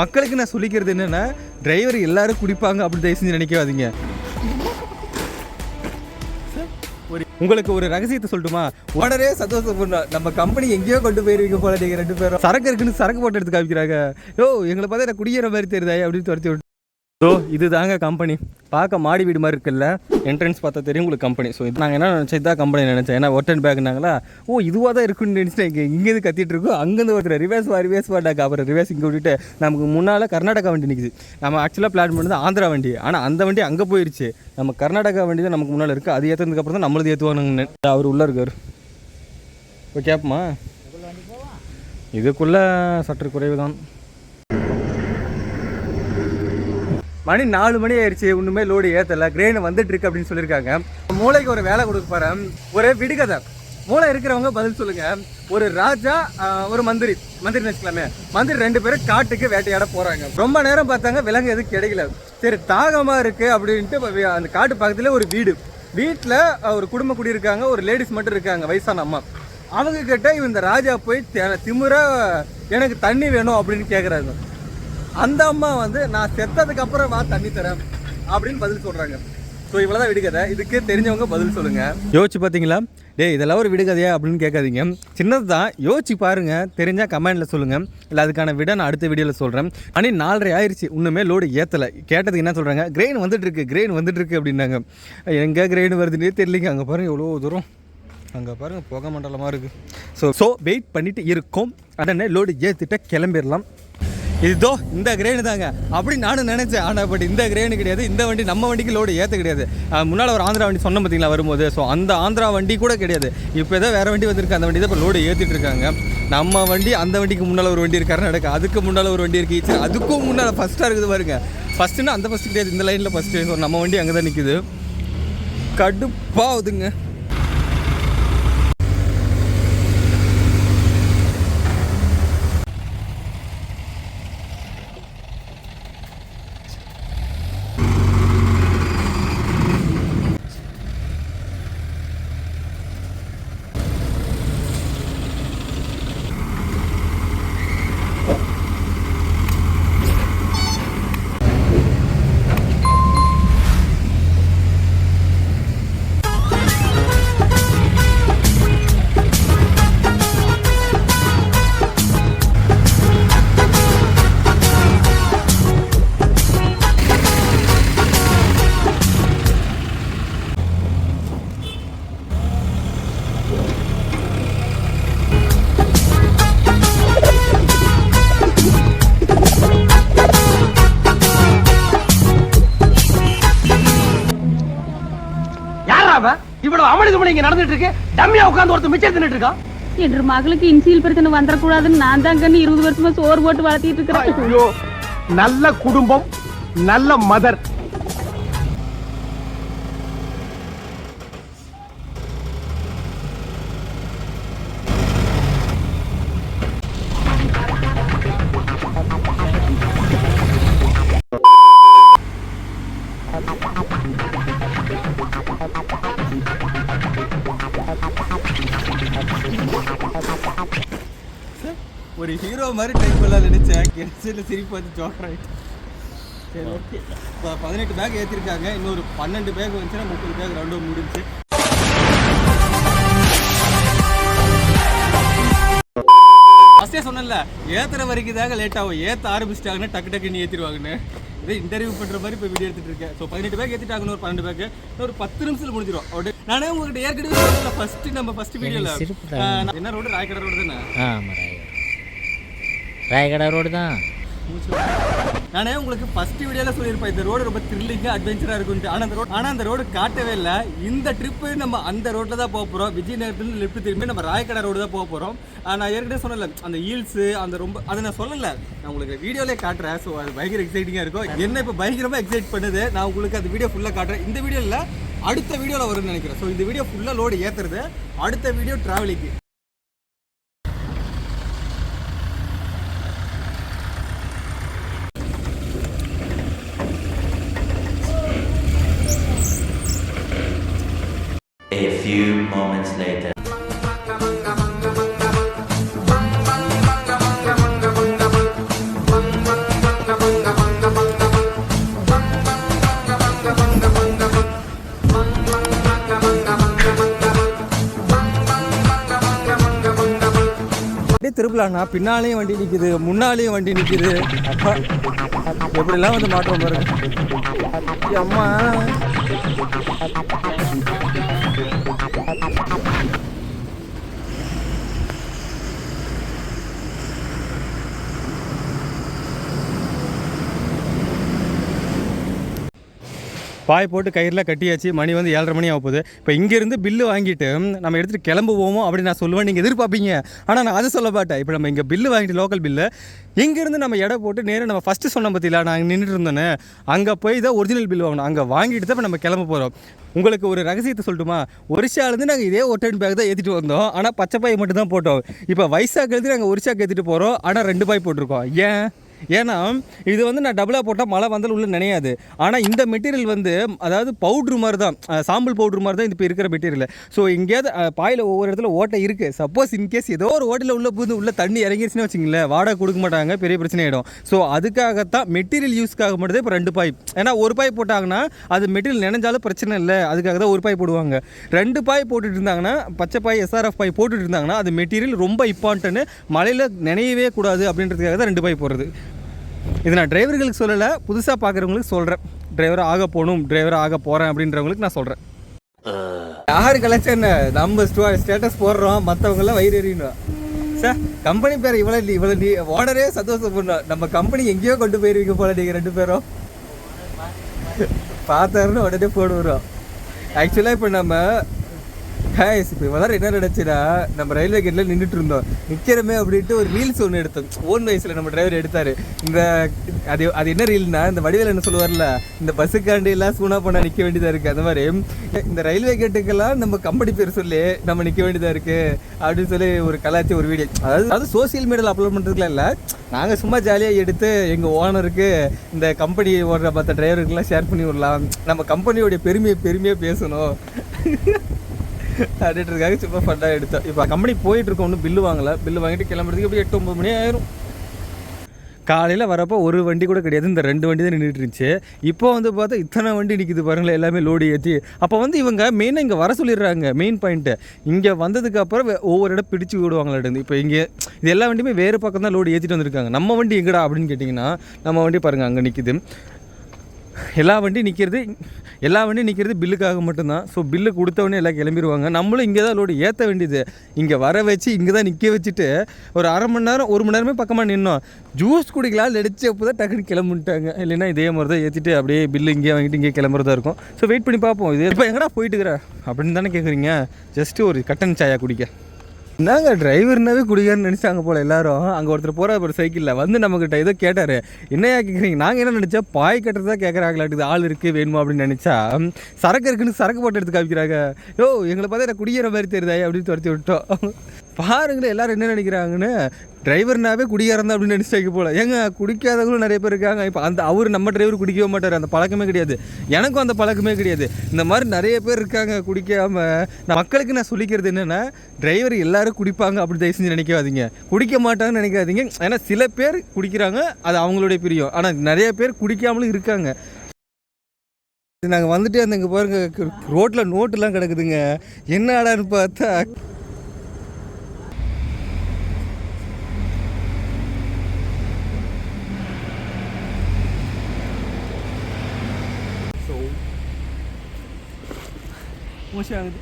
மக்களுக்கு நான் சொல்லிக்கிறது என்னென்னா டிரைவர் எல்லாரும் குடிப்பாங்க அப்படி தயவு செஞ்சு நினைக்காதீங்க. ஒரு உங்களுக்கு ஒரு ரகசியத்தை சொல்லட்டுமா? உடனே சந்தோஷம் பண்ணா நம்ம கம்பெனி எங்கேயோ கொண்டு போயிருவீங்க போல நீங்கள் ரெண்டு பேரும். சரக்கு இருக்குன்னு சரக்கு போட்டு எடுத்து காமிக்கிறாங்க. ஓ எங்களை பார்த்தா எனக்கு குடிக்கிற மாதிரி தெரியுதா அப்படின்னு துரத்தி விட்டு ஸோ இது தாங்க கம்பெனி பார்க்க மாடி வீடு மாதிரி இருக்குல்ல? என்ட்ரன்ஸ் பார்த்தா தெரியும் உங்களுக்கு கம்பெனி ஸோ இது நாங்கள் என்ன நினச்சோம் இதான் கம்பெனி நினச்சேன் ஏன்னா ஒட்டன் பேக்னாங்களா ஓ இதுவாக தான் இருக்குன்னு நினச்சிட்டேன் இங்கே இங்கேருந்து கத்திட்டு இருக்கோம். அங்கேருந்து ஒருத்தர் ரிவர்ஸ் வா ரிவர்ஸ் வாடாக்கா அப்புறம் ரிவர்ஸ் இங்கே விட்டுட்டு நமக்கு முன்னால் கர்நாடகா வண்டி நிற்குது நம்ம ஆக்சுவலாக பிளான் பண்ணது ஆந்திரா வண்டி. ஆனால் அந்த வண்டி அங்கே போயிடுச்சு நம்ம கர்நாடகா வண்டி தான் நமக்கு முன்னால் இருக்குது அது ஏற்றுனதுக்கப்புறம் தான் நம்மளது ஏற்றுவானுங்கன்னு அவர் உள்ளே இருக்கார். இப்போ கேட்போமா இதுக்குள்ளே சற்று குறைவு தான் மணி நாலு மணி ஆயிடுச்சு ஒன்றுமே லோடு ஏற்றல கிரெயின் வந்துட்டு இருக்கு அப்படின்னு சொல்லியிருக்காங்க மூளைக்கு ஒரு வேலை கொடுக்க போகிறேன் ஒரு விடுகதை. மூளை இருக்கிறவங்க பதில் சொல்லுங்க. ஒரு ராஜா ஒரு மந்திரி. மந்திரி வச்சுக்கலாமே. மந்திரி ரெண்டு பேரும் காட்டுக்கு வேட்டையாட போகிறாங்க ரொம்ப நேரம் பார்த்தாங்க விலங்கு எதுவும் கிடைக்கல. சரி தாகமாக இருக்குது அப்படின்ட்டு அந்த காட்டு பக்கத்தில் ஒரு வீடு. வீட்டில் ஒரு குடும்ப குடியிருக்காங்க ஒரு லேடிஸ் மட்டும் இருக்காங்க வயசான அம்மா. அவங்க கிட்ட இவன் இந்த ராஜா போய் திமுற எனக்கு தண்ணி வேணும் அப்படின்னு கேட்குறாங்க அந்த அம்மா வந்து நான் செத்ததுக்கு அப்புறம் வா தண்ணி தரேன் அப்படின்னு பதில் சொல்றாங்க. ஸோ இவ்வளோதான் விடுகதை. இதுக்கு தெரிஞ்சவங்க பதில் சொல்லுங்கள் யோசிச்சு பார்த்தீங்களா டே இதெல்லாம் ஒரு விடுகதையா அப்படின்னு கேட்காதீங்க. சின்னது தான் யோசிச்சு பாருங்கள் தெரிஞ்சால் கமெண்டில் சொல்லுங்கள் இல்லை அதுக்கான விட நான் அடுத்த வீடியோவில் சொல்கிறேன் அனி நாலரை ஆயிடுச்சு இன்னுமே லோடு ஏற்றலை கேட்டதுக்கு என்ன சொல்கிறாங்க கிரெயின் வந்துட்டுருக்கு. கிரெயின் வந்துட்டுருக்கு அப்படின்னாங்க. எங்கே கிரெயின் வருதுன்னே தெரியலிங்க. அங்கே பாருங்கள் எவ்வளோ தூரம். அங்கே பாருங்கள் புகை மண்டலமாக இருக்குது ஸோ ஸோ வெயிட் பண்ணிவிட்டு இருக்கோம். உடனே லோடு ஏற்றிட்ட கிளம்பிடலாம். இதோ இந்த கிரேனு தாங்க. அப்படி நானும் நினச்சேன். ஆனால் பட் இந்த கிரேனு கிடையாது. இந்த வண்டி நம்ம வண்டிக்கு லோடு ஏற்ற கிடையாது. முன்னால் ஒரு ஆந்திரா வண்டி சொன்ன பார்த்தீங்களா வரும்போது? ஸோ அந்த ஆந்திரா வண்டி கூட கிடையாது. இப்போ ஏதோ வேறு வண்டி வந்திருக்கு. அந்த வண்டி தான் இப்போ லோடு ஏற்றிட்டு இருக்காங்க. நம்ம வண்டி அந்த வண்டிக்கு முன்னால் ஒரு வண்டி இருக்காரு கர்நாடகா அதுக்கு முன்னால் ஒரு வண்டி இருக்குது சரி அதுக்கும் முன்னால் ஃபஸ்ட்டாக இருக்குது பாருங்க. ஃபஸ்ட்டுன்னா அந்த ஃபஸ்ட்டு கிடையாது. இந்த லைனில் ஃபஸ்ட்டு ஸோ நம்ம வண்டி அங்கே தான் நிற்குது கடுப்பாகுதுங்க இவ்வளவு அமளி துமளி இங்க நடந்துட்டு இருக்கு. டம்மியா உட்கார்ந்து ஒருத்தர் மிச்சம் தின்னுட்டு இருக்கான். என்ற மகளுக்கு இன்சியல் பிரச்சனை வந்துடக்கூடாதுன்னு நான் தான் கண்ணு இருபது வருஷமா சோறு போட்டு வளர்த்திட்டு இருக்கிறேன். நல்ல குடும்பம் நல்ல மதர். ஒரு ஹீரோ மாதிரி ட்ரை பண்ணலாம் நினைச்சேன் கிடைச்சதில் சிரிப்பு வந்து ஜோக்கராயிட்டு சரி ஓகே இப்போ பதினெட்டு பேக் ஏற்றிருக்காங்க இன்னொரு பன்னெண்டு பேக் வந்துச்சுன்னா முப்பது பேக் ரவுண்டும் முடிஞ்சு. ஃபஸ்ட்டே சொன்னேன்ல ஏத்துற வரைக்கும் தாங்க லேட் ஆகும். ஏற்ற ஆரம்பிச்சிட்டாங்கன்னா டக்கு டக்குன்னு ஏற்றிடுவாங்கன்னு இதே இன்டர்வியூ பண்ணுற மாதிரி இப்போ வீடியோ எடுத்துட்டு இருக்கேன். ஸோ பதினெட்டு பேக் ஏற்றிட்டாங்கன்னு ஒரு பன்னெண்டு பேக் ஒரு பத்து நிமிஷத்தில் முடிஞ்சிடும் அப்படியே நானே உங்ககிட்ட ஏற்கனவே ஃபஸ்ட்டு நம்ம ஃபஸ்ட் வீடியோவில் என்ன ரோடு ராயக்கடை ரோடு தானே? ராயகடா ரோடு தான். நானே உங்களுக்கு ஃபர்ஸ்ட் வீடியோல சொல்லியிருப்பேன் இந்த ரோடு ரொம்ப த்ரில்லிங்காக அட்வென்ச்சராக இருக்குன்ட்டு ஆனால் அந்த ரோடு ஆனால் அந்த ரோடு காட்டவே இல்லை. இந்த ட்ரிப்பு நம்ம அந்த ரோட்டில் தான் போக போகிறோம் விஜயநகரத்துல லெஃப்ட் திரும்பி நம்ம ராயக்கடை ரோடு தான் போக போகிறோம் நான் ஏற்கனவே சொல்லலை அந்த ஹீல்ஸு அந்த ரொம்ப அதை நான் சொல்லலை. நான் உங்களுக்கு வீடியோலே காட்டுறேன். ஸோ அது பயங்கர எக்ஸைட்டிங்காக இருக்கும். என்ன இப்போ பயங்கரமாக எக்ஸைட் பண்ணுது நான் உங்களுக்கு அந்த வீடியோ ஃபுல்லாக காட்டுறேன். இந்த வீடியோவில் அடுத்த வீடியோவில் வரும்னு நினைக்கிறேன். ஸோ இந்த வீடியோ ஃபுல்லாக லோடு ஏற்றுறது அடுத்த video travelling A few moments later. அப்படியே திருப்பலாண்ணா பின்னாலேயும் வண்டி நிற்கிது முன்னாலேயும் வண்டி நிற்கிது அப்பா எப்படிலாம் வந்து மாற்றம் பாருங்க. அம்மா. பாய் போட்டு கயிறில் கட்டியாச்சு மணி வந்து ஏழரை மணி ஆக போகுது இப்போ இங்கேருந்து பில்லு வாங்கிட்டு நம்ம எடுத்துகிட்டு கிளம்புவோமோ அப்படின்னு நான் சொல்லுவேன் நீங்கள் எதிர்பார்ப்பீங்க. ஆனால் நான் அதை சொல்ல மாட்டேன். இப்போ நம்ம இங்கே பில்லு வாங்கிட்டு லோக்கல் பில்லு இங்கேருந்து நம்ம எடை போட்டு நேராக நம்ம ஃபஸ்ட்டு சொன்ன பற்றியில நான் நின்றுட்டு இருந்தேனே அங்கே போய் தான் ஒரிஜினல் பில் வாங்கணும். அங்கே வாங்கிட்டு தான் இப்போ நம்ம கிளம்ப போகிறோம் உங்களுக்கு ஒரு ரகசியத்தை சொல்லட்டுமா? ஒரிசாலேருந்து நாங்கள் இதே ஒட்டன் பேக் தான் ஏற்றிட்டு வந்தோம். ஆனால் பச்சை பாய் மட்டும் தான் போட்டோம். இப்போ வைசாக்கிலேருந்து நாங்கள் ஒரிசாக்கு ஏற்றிட்டு போகிறோம் ஆனால் ரெண்டு பாய் போட்டிருக்கோம். ஏன்? ஏன்னா இது வந்து நான் டபுளாக போட்டால் மழை வந்தாலும் உள்ள நினையாது. ஆனால் இந்த மெட்டீரியல் வந்து அதாவது பவுட்ரு மாதிரி தான் சாம்பிள் பவுட்ரு மாதிரி தான் இப்போ இருக்கிற மெட்டீரியல் ஸோ எங்கேயாவது பாயில் ஒவ்வொரு இடத்துல ஓட்டை இருக்குது சப்போஸ் இன்கேஸ் ஏதோ ஒரு ஓட்டையில் உள்ள புது உள்ள தண்ணி இறங்கிருச்சுன்னு வச்சுங்களேன் வாடகை கொடுக்க மாட்டாங்க பெரிய பிரச்சனை ஆகிடும் ஸோ அதுக்காகத்தான் மெட்டீரியல் யூஸ்க்காக மட்டும் இப்போ ரெண்டு பாய் ஏன்னா ஒரு பாய் போட்டாங்கன்னா அது மெட்டீரியல் நினைஞ்சாலும் பிரச்சனை இல்லை. அதுக்காக தான் ஒரு பாய் போடுவாங்க. ரெண்டு பாய் போட்டுட்டு இருந்தாங்கன்னா பச்சை பாய் எஸ்ஆர்எஃப் பாய் போட்டுட்டு இருந்தாங்கன்னா அது மெட்டீரியல் ரொம்ப இம்பார்ட்டன்ட் மழையில் நினையவே கூடாது அப்படின்றதுக்காக தான் ரெண்டு பாய் போடுறது. இது நான் டிரைவர்களுக்கு சொல்லலை புதுசாக பார்க்குறவங்களுக்கு சொல்கிறேன் டிரைவர் ஆக போகணும் டிரைவராக ஆக போகிறேன் அப்படின்றவங்களுக்கு நான் சொல்கிறேன் யார் கலெக்ஷன் என்ன நம்ம ஸ்டேட்டஸ் போடுறோம் மற்றவங்களாம் வயிறு எறியணும் சார் கம்பெனி பேர் இவ்வளோ இவ்வளோ நீ ஓனரே சந்தோஷப்படணும். நம்ம கம்பெனி எங்கேயோ கொண்டு போயிருவீங்க போல நீங்கள் ரெண்டு பேரும். பார்த்தாருன்னு உடனே போடுவோம். ஆக்சுவலாக இப்போ நம்ம ஹேஸ் இப்போ இவ்வளோ என்ன நினச்சினா நம்ம ரயில்வே கேட்டில் நின்றுட்டு இருந்தோம். நிற்கிறமே அப்படின்ட்டு ஒரு ரீல்ஸ் ஒன்று எடுத்தோம். ஓன் வயசில் நம்ம டிரைவர் எடுத்தார். இந்த அது அது என்ன ரீல்னா இந்த வடிவேல் என்ன சொல்லுவார்ல இந்த பஸ்ஸுக்காண்டி எல்லாம் சூனா போனால் நிற்க வேண்டியதாக இருக்குது அந்த மாதிரி. இந்த ரயில்வே கேட்டுக்கெல்லாம் நம்ம கம்பெனி பேர் சொல்லி நம்ம நிற்க வேண்டியதாக இருக்குது அப்படின்னு சொல்லி ஒரு கலாச்சார ஒரு வீடியோ அதாவது அது சோசியல் மீடியாவில் அப்லோட் பண்ணுறதுக்குலாம் இல்லை. நாங்கள் சும்மா ஜாலியாக எடுத்து எங்கள் ஓனருக்கு இந்த கம்பெனி ஓடுற மற்ற டிரைவருக்கெல்லாம் ஷேர் பண்ணி விடலாம். நம்ம கம்பெனியோடைய பெருமையை பெருமையாக பேசணும். அப்படின்றதுக்காக சும்மா ஃபண்டாக எடுத்தோம் இப்போ கம்பெனி போயிட்டு இருக்கோம் ஒன்றும் பில்லு வாங்கலை. பில்லு வாங்கிட்டு கிளம்புறதுக்கு எப்படி எட்டு ஒம்பது மணி ஆயிரும். காலையில் வரப்போ ஒரு வண்டி கூட கிடையாது. இந்த ரெண்டு வண்டி தான் நின்றுட்டு இருந்துச்சு. இப்போ வந்து பார்த்தா இத்தனை வண்டி நிற்கிது பாருங்களேன். எல்லாமே லோடு ஏற்றி அப்போ வந்து இவங்க மெயினாக இங்கே வர சொல்லிடுறாங்க. மெயின் பாயிண்ட்டு இங்கே வந்ததுக்கு அப்புறம் ஒவ்வொரு இடம் பிடிச்சி விடுவாங்களாட்டு இப்போ இங்கே இது எல்லா வண்டியுமே வேறு பக்கம் தான் லோடு ஏற்றிட்டு வந்திருக்காங்க. நம்ம வண்டி எங்கடா அப்படின்னு கேட்டிங்கன்னா நம்ம வண்டி பாருங்கள் அங்கே நிற்கிது எல்லா வண்டியும் நிற்கிறது எல்லா வண்டியும் நிற்கிறது பில்லுக்காக மட்டும்தான். ஸோ பில்லு கொடுத்தவொடனே எல்லாம் கிளம்பிடுவாங்க நம்மளும் இங்கே தான் லோடு ஏற்ற வேண்டியது. இங்கே வர வச்சு இங்கே தான் நிற்க வச்சுட்டு ஒரு அரை மணி நேரம் ஒரு மணி நேரமே பக்கமாக நின்னோம். ஜூஸ் குடிக்கலாம் நடிச்சு அப்போ தான் டக்குனு கிளம்பிட்டாங்க. இல்லைன்னா இதே மாதிரி தான் ஏற்றிட்டு அப்படியே பில்லு இங்கே வாங்கிட்டு இங்கே கிளம்புறதா இருக்கும். ஸோ வெயிட் பண்ணி பார்ப்போம். இது இப்போ எங்கடா போயிட்டு அப்படின்னு தானே கேட்குறீங்க ஜஸ்ட்டு ஒரு கட்டன் சாயா குடிக்க. என்னங்க டிரைவர்னாவே குடிகாரன்னு நினச்சாங்க போல எல்லாரும். அங்கே ஒருத்தர் போகிற ஒரு சைக்கிளில். வந்து நம்மக்கிட்ட ஏதோ கேட்டார். என்னையா கேட்குறீங்க நாங்கள் என்ன நினச்சா பாய் கட்டுறதா கேட்குறாங்களாட்டுது ஆள் இருக்குது வேணுமா அப்படின்னு நினச்சா சரக்கு இருக்குன்னு சரக்கு போட்டு எடுத்து காமிக்கிறாங்க. யோ எங்களை பார்த்தா எனக்கு குடிக்கிற மாதிரி தெரியுதா அப்படின்னு துரத்தி விட்டோம். பாருங்களேன் எல்லாரும் என்ன நினைக்கிறாங்கன்னு டிரைவர்னாவே குடிகாரன் தான் அப்படின்னு நினச்சிட்டாங்க போகல ஏங்க குடிக்காதவங்களும் நிறைய பேர் இருக்காங்க. இப்போ அந்த அவர் நம்ம டிரைவர் குடிக்கவே மாட்டார். அந்த பழக்கமே கிடையாது. எனக்கும் அந்த பழக்கமே கிடையாது. இந்த மாதிரி நிறைய பேர் இருக்காங்க குடிக்காமல் நான் மக்களுக்கு நான் சொல்லிக்கிறது என்னென்னா டிரைவர் எல்லாரும் குடிப்பாங்க அப்படி தயவு செஞ்சு நினைக்காதீங்க. குடிக்க மாட்டாங்கன்னு நினைக்காதீங்க. ஏன்னா சில பேர் குடிக்கிறாங்க அது அவங்களுடைய பிரியம். ஆனால் நிறைய பேர் குடிக்காமலும் இருக்காங்க. நாங்கள் வந்துட்டே அந்த இங்கே பாருங்க ரோட்டில் நோட்டுலாம் கிடக்குதுங்க. என்னடான்னு பார்த்தா 我选个